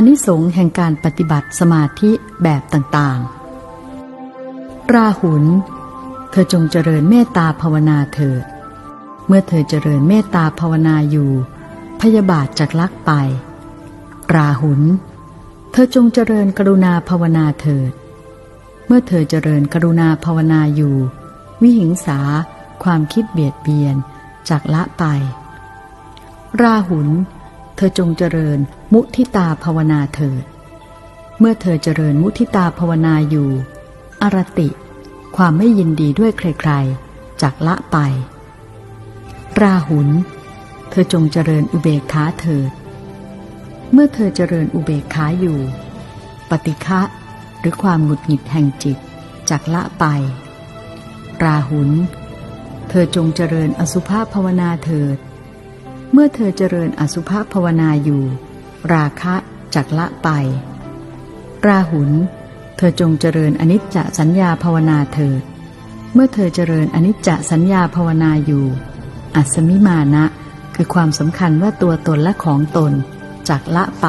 อานิสงส์แห่งการปฏิบัติสมาธิแบบต่างๆ ราหุล เธอจงเจริญเมตตาภาวนาเถิด เมื่อเธอเจริญเมตตาภาวนาอยู่ พยาบาทจากลักไป ราหุล เธอจงเจริญกรุณาภาวนาเถิด เมื่อเธอเจริญกรุณาภาวนาอยู่ วิหิงสา ความคิดเบียดเบียนจากละไป ราหุลเธอจงเจริญมุทิตาภาวนาเถิด เมื่อเธอเจริญมุทิตาภาวนาอยู่ อรติ ความไม่ยินดีด้วยใครๆจากละไป ราหุล เธอจงเจริญอุเบกขาเถิด เมื่อเธอเจริญอุเบกขาอยู่ ปฏิฆะหรือความหงุดหงิดแห่งจิตจากละไป ราหุล เธอจงเจริญอสุภาพภาวนาเถิด เมื่อเธอเจริญอสุภภาวนาอยู่ ราคะจักละไป ราหุล เธอจงเจริญอนิจจสัญญาภาวนาเถิด เมื่อเธอเจริญอนิจจสัญญาภาวนาอยู่ อัสมิมานะ คือความสำคัญว่าตัวตนและของตนจักละไป